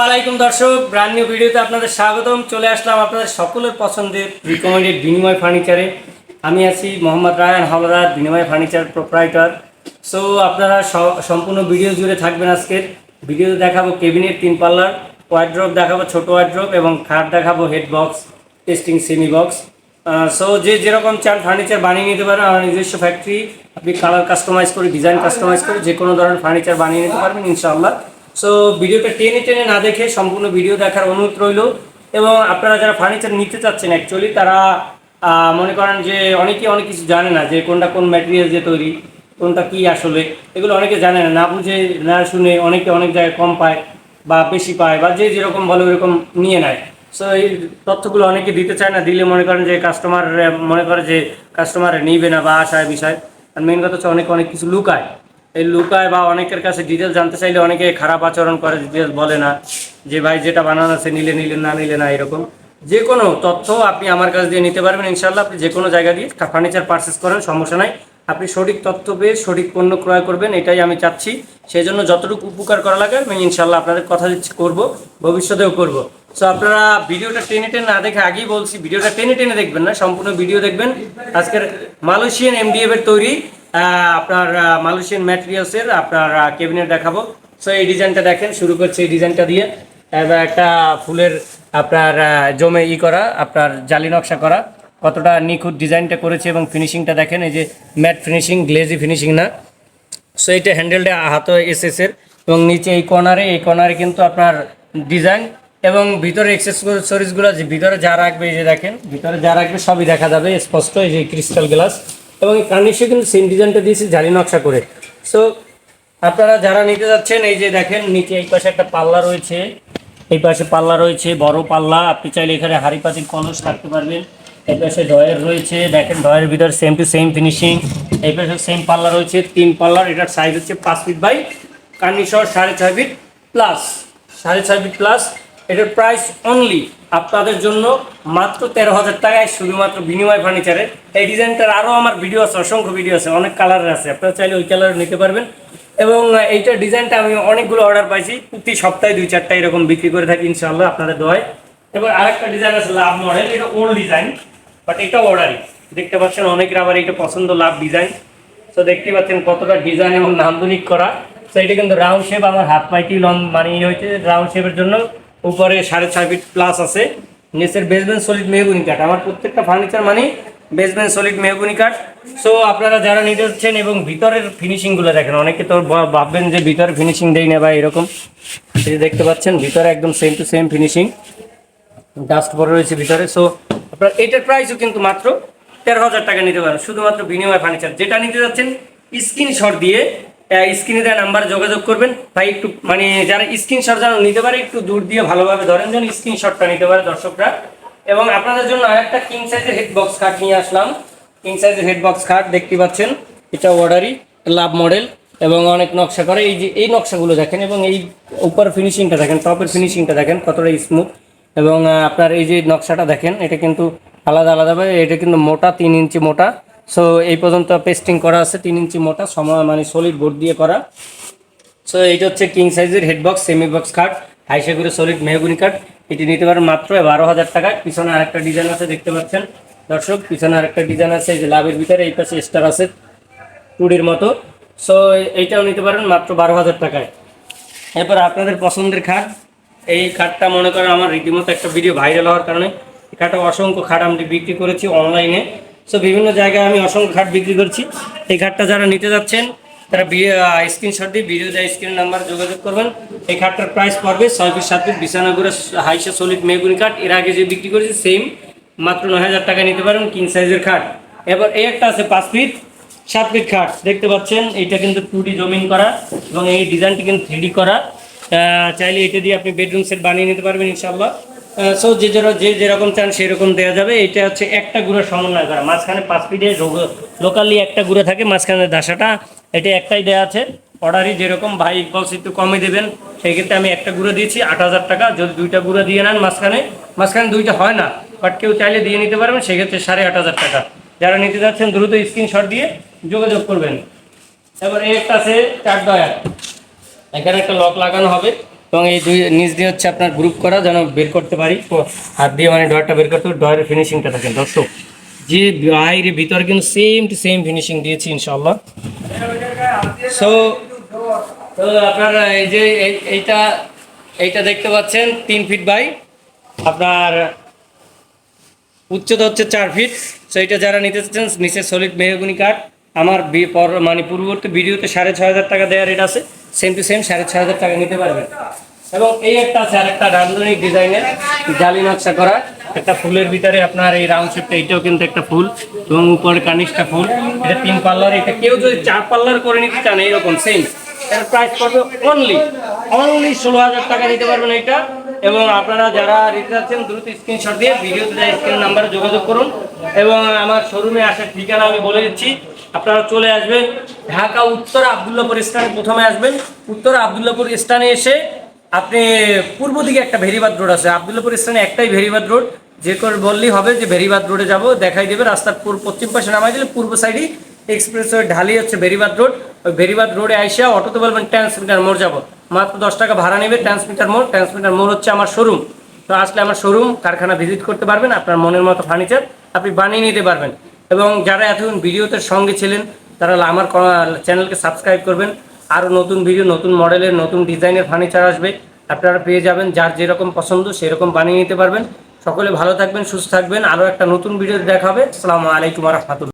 ওয়ালাইকুম দর্শক brand new ভিডিওতে আপনাদের স্বাগতম। চলে আসলাম আপনাদের সকলের পছন্দের রিকমেন্ডেড বিনিময় ফার্নিচারে আমি আছি মোহাম্মদ রায়হান হাওলাদার, বিনিময় ফার্নিচার প্রোপ্রাইটার সো আপনারা সম্পূর্ণ ভিডিও জুড়ে থাকবেন আজকের। ভিডিওতে দেখাবো কেবিনেট তিন পাল্লার ওয়ার্ড্রপ দেখাবো ছোট ওয়ার্ড্রপ এবং খাট দেখাবো head box testing semi box so যে যেরকম চান ফার্নিচার বানিয়ে নিতে পারেন, আমার নিজস্ব ফ্যাক্টরি আপনি কালার কাস্টমাইজ করে ডিজাইন কাস্টমাইজ করে যে কোনো ধরনের ফার্নিচার বানিয়ে নিতে পারবেন, ইনশাআল্লাহ। সো ভিডিওটা টেনে টেনে না দেখে সম্পূর্ণ ভিডিও দেখার অনুরোধ রইল। এবং আপনারা যারা ফার্নিচার নিতে চাচ্ছেন অ্যাকচুয়ালি তারা মনে করেন যে অনেকেই অনেক কিছু জানে না যে কোনটা কোন ম্যাটেরিয়াল দিয়ে তৈরি, কোনটা কি আসলে। এগুলো অনেকে জানে না না বুঝে, না শুনে অনেকে অনেক জায়গায় কম পায় বা বেশি পায় বা যে যেরকম বলে ওরকম নিয়ে নেয়। সো এই তথ্যগুলো অনেকে দিতে চায় না, দিলে মনে করেন যে কাস্টমার মনে করে যে কাস্টমার নিবে না বা আশায় বিষয়। আর মেন কথা হচ্ছে অনেকে অনেক কিছু লুকায়। এই লুকায় বা অনেকের কাছে ডিটেলস জানতে চাইলে অনেকে খারাপ আচরণ করে ডিটেলস বলে না, যে ভাই যেটা বানানো আছে নিলে নিলে, না নিলে না, এরকম। যে কোনো তথ্য আপনি আমার কাছ দিয়ে নিতে পারবেন ইনশাল্লাহ আপনি যে কোনো জায়গা দিয়ে ফার্নিচার পারচেস করেন, সমস্যা নাই। আপনি সঠিক তথ্য পেয়ে সঠিক পণ্য ক্রয় করবেন, এটাই আমি চাচ্ছি। সেই জন্য যতটুকু উপকার করা লাগে, আমি ইনশাল্লাহ আপনাদের কথা দিচ্ছি, করব, ভবিষ্যতেও করব। সো আপনারা ভিডিওটা টেনে টেনে না দেখে আগেই বলছি, ভিডিওটা টেনে টেনে দেখবেন না, সম্পূর্ণ ভিডিও দেখবেন। আজকের মালয়েশিয়ান এমডিএফ এর তৈরি আপনার মালয়েশিয়ান ম্যাটেরিয়ালসের আপনার কেবিনেট দেখাবো। সো এই ডিজাইনটা দেখেন, শুরু করছে এই ডিজাইনটা দিয়ে। এবার একটা ফুলের আপনার জমে ই করা, আপনার জালি নকশা করা। কতটা নিখুঁত ডিজাইনটা করেছে এবং ফিনিশিংটা দেখেন, এই যে ম্যাট ফিনিশিং গ্লেজি ফিনিশিং না। সো এইটা হ্যান্ডেলটা হাতে এসএসের এবং নিচে এই কর্নারে এই কর্নারে কিন্তু আপনার ডিজাইন এবং ভিতরে এক্সেসরিজগুলো যে ভিতরে যা রাখবে, এই যে দেখেন, ভিতরে যা রাখবে সবই দেখা যাবে। স্পষ্ট, এই যে ক্রিস্টাল গ্লাস এবং এই কার্নিশে কিন্তু সেম ডিজাইনটা দিয়েছি জালি নকশা করে। সো আপনারা যারা নিতে যাচ্ছেন, এই যে দেখেন, নিচে এই পাশে একটা পাল্লা রয়েছে। এই পাশে পাল্লা রয়েছে, বড় পাল্লা। আপনি চাইলে এখানে হাড়ি পাতির কলস রাখতে পারবেন। এই পাশে ডয়ের রয়েছে, দেখেন ডয়ের ভিতর সেম টু সেম ফিনিশিং এই পাশে সেম পাল্লা রয়েছে, তিন পাল্লার। এটার সাইজ হচ্ছে পাঁচ ফিট বাই কার্নিশর সাড়ে ছয় ফিট প্লাস সাড়ে ছয় ফিট প্লাস এটার প্রাইস অনলি আপনাদের জন্য মাত্র তেরো হাজার টাকায় শুধুমাত্র বিনিময় ফার্নিচারের এই ডিজাইনটার আরও আমার ভিডিও আছে, অসংখ্য ভিডিও আছে, অনেক কালারের আছে। আপনারা চাইলে ওই কালার নিতে পারবেন। এবং এইটার ডিজাইনটা আমি অনেকগুলো অর্ডার পাইছি, প্রতি সপ্তাহে দুই চারটা এরকম বিক্রি করে থাকি ইনশাল্লাহ আপনাদের দোয়ায়। এবার আরেকটা ডিজাইন আছে লাভ মডেল এটা ওল্ড ডিজাইন বাট এটা অর্ডারই দেখতে পাচ্ছেন অনেকের আবার এটা পছন্দ লাভ ডিজাইন তো দেখতে পাচ্ছেন কতটা ডিজাইন এবং নান্দনিক করা। তো এটা কিন্তু রাউন্ড শেপ আমার হাত পাইটি লং মানে ইয়ে হয়েছে রাউন্ড শেপের জন্য উপরে সাড়ে ছয় ফিট প্লাস আছে, নিচের বেসমেন্ট সলিড মেহগুনি কাঠ। আমার প্রত্যেকটা ফার্নিচার মানে বেসমেন্ট সলিড মেহগুনি কাঠ। সো আপনারা যারা নিতে হচ্ছেন এবং ভিতরের ফিনিশিংগুলো দেখেন, অনেকে তো ভাববেন যে ভিতরে ফিনিশিং দেই না বা এরকম। যে দেখতে পাচ্ছেন, ভিতরে একদম same to same finishing dust পরে রয়েছে ভিতরে। সো আপনার এটার প্রাইসও কিন্তু মাত্র তেরো হাজার টাকা নিতে পারেন। শুধুমাত্র বিনিময় ফার্নিচার যেটা নিতে যাচ্ছেন স্ক্রিনশট দিয়ে স্ক্রিনে দেওয়া নাম্বারে যোগাযোগ করবেন। ভাই, একটু মানে যারা স্ক্রিনশট যেন নিতে পারে, একটু দূর দিয়ে ভালোভাবে ধরেন যেন স্ক্রিনশটটা নিতে পারে দর্শকরা। এবং আপনাদের জন্য আরেকটা কিং সাইজের হেড বক্স খাট নিয়ে আসলাম। কিং সাইজের হেড বক্স খাট দেখতে পাচ্ছেন। এটা অর্ডারই লাভ মডেল এবং অনেক নকশা করে। এই যে, এই নকশাগুলো দেখেন এবং এই উপর ফিনিশিংটা দেখেন টপের ফিনিশিংটা দেখেন, কতটা স্মুথ এবং আপনার এই যে নকশাটা দেখেন, এটা কিন্তু আলাদা, আলাদাভাবে, এটা কিন্তু মোটা, তিন ইঞ্চি মোটা। সো এই পর্যন্ত পেস্টিং করা আছে, তিন ইঞ্চি মোটা, সময় মানে সলিড বোর্ড দিয়ে করা। সো এইটা হচ্ছে কিং সাইজের হেডবক্স সেমি বক্স কাঠ হাইসে করে সলিড মেহগুনি কাঠ এটি নিতে পারেন মাত্র বারো হাজার টাকায় পিছনে আরেকটা ডিজাইন আছে, দেখতে পাচ্ছেন। দর্শক, পিছনে আরেকটা ডিজাইন আছে যে লাভের ভিতরে, এই পাশে স্টার আছে, টুডির মতো। সো এইটাও নিতে পারেন মাত্র বারো হাজার টাকায়। এরপর আপনাদের পছন্দের খাট। এই খাটটা মনে করেন আমার রীতিমতো একটা ভিডিও ভাইরাল হওয়ার কারণে। খাটটা অসংখ্য খাট আমি বিক্রি করেছি অনলাইনে সো বিভিন্ন জায়গায় আমি অসংখ্য খাট বিক্রি করছি। এই খাটটা যারা নিতে যাচ্ছেন, তারা স্ক্রিনশট দিয়ে ভিডিও দেয় স্ক্রিন নাম্বার যোগাযোগ করবেন। এই খাটটার প্রাইস পড়বে ছয় ফিট, সাত ফিট, বিছানাগুড়ে, হাইসা সলিড মেগুনি কাঠ এর আগে যে বিক্রি করেছি সেম মাত্র নয় হাজার টাকা নিতে পারেন কিং সাইজের খাট। এবার এই একটা আছে পাঁচ ফিট, সাত ফিট খাট। দেখতে পাচ্ছেন, এইটা কিন্তু টু ডি জমিন করা এবং এই ডিজাইনটি কিন্তু থ্রি করা। চাইলে এটা দিয়ে আপনি বেডরুম সেট বানিয়ে নিতে পারবেন ইনশাল্লাহ সো যে যেরকম যে যেরকম চান সেরকম দেওয়া যাবে। এটা হচ্ছে একটা গুঁড়ো সমন্বয় করা। মাঝখানে পাঁচ ফিটে লোকালি একটা গুঁড়ো থাকে, মাঝখানে দাসাটা এটা একটাই দেওয়া আছে। অর্ডারই যেরকম, ভাই বলছে একটু কমে দেবেন। সেই ক্ষেত্রে আমি একটা গুঁড়ো দিয়েছি, আট হাজার টাকা। যদি দুইটা গুঁড়ো দিয়ে নেন মাঝখানে মাঝখানে দুইটা হয় না। বাট কেউ চাইলে দিয়ে নিতে পারবেন সেক্ষেত্রে সাড়ে আট হাজার টাকা। যারা নিতে যাচ্ছেন, দ্রুত স্ক্রিনশট দিয়ে যোগাযোগ করবেন। এই একটা আছে চার দয়ার এখানে একটা লক লাগানো হবে। এবং এই দুই নিচ দিয়ে হচ্ছে আপনার গ্রুপ করা যেন বের করতে পারি। হাত দিয়ে মানে ডয়ারটা বের করতে ডয়ারের ফিনিশিংটা থাকেন দর্শক। যে বাইরে ভিতরে কিন্তু সেম টু সেম ফিনিশিং দিয়েছি ইনশাল্লাহ সো তো আপনারা এই যে এই- এইটা এইটা দেখতে পাচ্ছেন তিন ফিট বাই আপনার উচ্চতা হচ্ছে চার ফিট সো এটা যারা নিতে চাচ্ছেন, নিচে সলিড মেহগুনি কাঠ। আমার পর মানে পূর্ববর্তী ভিডিওতে সাড়ে ছয় হাজার টাকা দেওয়ার রেট আছে। সেম টু সেম সাড়ে ছয় হাজার টাকা নিতে পারবেন। এবং এই একটা আছে আরেকটা রান্ধনিক ডিজাইনের জালি নকশা করা। একটা ফুলের ভিতরে আপনার এই রাউন্ড শেপটা এটাও কিন্তু একটা ফুল এবং উপরে কানিসটা ফুল। এটা তিন পাল্লার, এটা কেউ যদি চার পাল্লার করে নিতে চান, এইরকম সেম এর প্রাইস পড়বে অনলি অনলি ষোলো হাজার টাকা নিতে পারবেন এটা। এবং আপনারা যারা নিতে যাচ্ছেন, দ্রুত স্ক্রিনশট দিয়ে ভিডিওতে স্ক্রিন নাম্বারে যোগাযোগ করুন। এবং আমার শোরুমে আসার ঠিকানা আমি বলে দিচ্ছি। আপনারা চলে আসবেন ঢাকা উত্তর আবদুল্লাপুর স্থানে, প্রথমে আসবেন। উত্তর আবদুল্লাপুর স্থানে এসে আপনি পূর্ব দিকে একটা ভেরিবাদ রোড আছে। আবদুল্লাপুর স্থানে একটাই ভেরিবাদ রোড। যে করে বললেই হবে যে ভেরিবাদ রোডে যাব, দেখাই দেবে। রাস্তার পশ্চিম পাশে নামাই দিলে পূর্ব সাইডে এক্সপ্রেস ঢালি হচ্ছে বেরিবাদ রোড। ওই বেরিবাদ রোডে আইসা অটোতে বলবেন, ট্রান্সমিটার মোড় যাব। মাত্র দশ টাকা ভাড়া নেবে ট্রান্সমিটার মোড়। ট্রান্সমিটার মোড় হচ্ছে আমার শোরুম। তো আসলে আমার শোরুম, কারখানা ভিজিট করতে পারবেন। আপনার মনের মতো ফার্নিচার আপনি বানিয়ে নিতে পারবেন। এবং যারা এতক্ষণ ভিডিওতে সঙ্গে ছিলেন, তারা আমার চ্যানেলকে সাবস্ক্রাইব করবেন। আরও নতুন ভিডিও, নতুন মডেলের, নতুন ডিজাইনের ফার্নিচার আসবে। আপনারা পেয়ে যাবেন, যার যেরকম পছন্দ সেরকম বানিয়ে নিতে পারবেন। সকলে ভালো থাকবেন, সুস্থ থাকবেন। আরও একটা নতুন ভিডিও দেখাবে আসসালামু আলাইকুম রহমতুল্লাহ।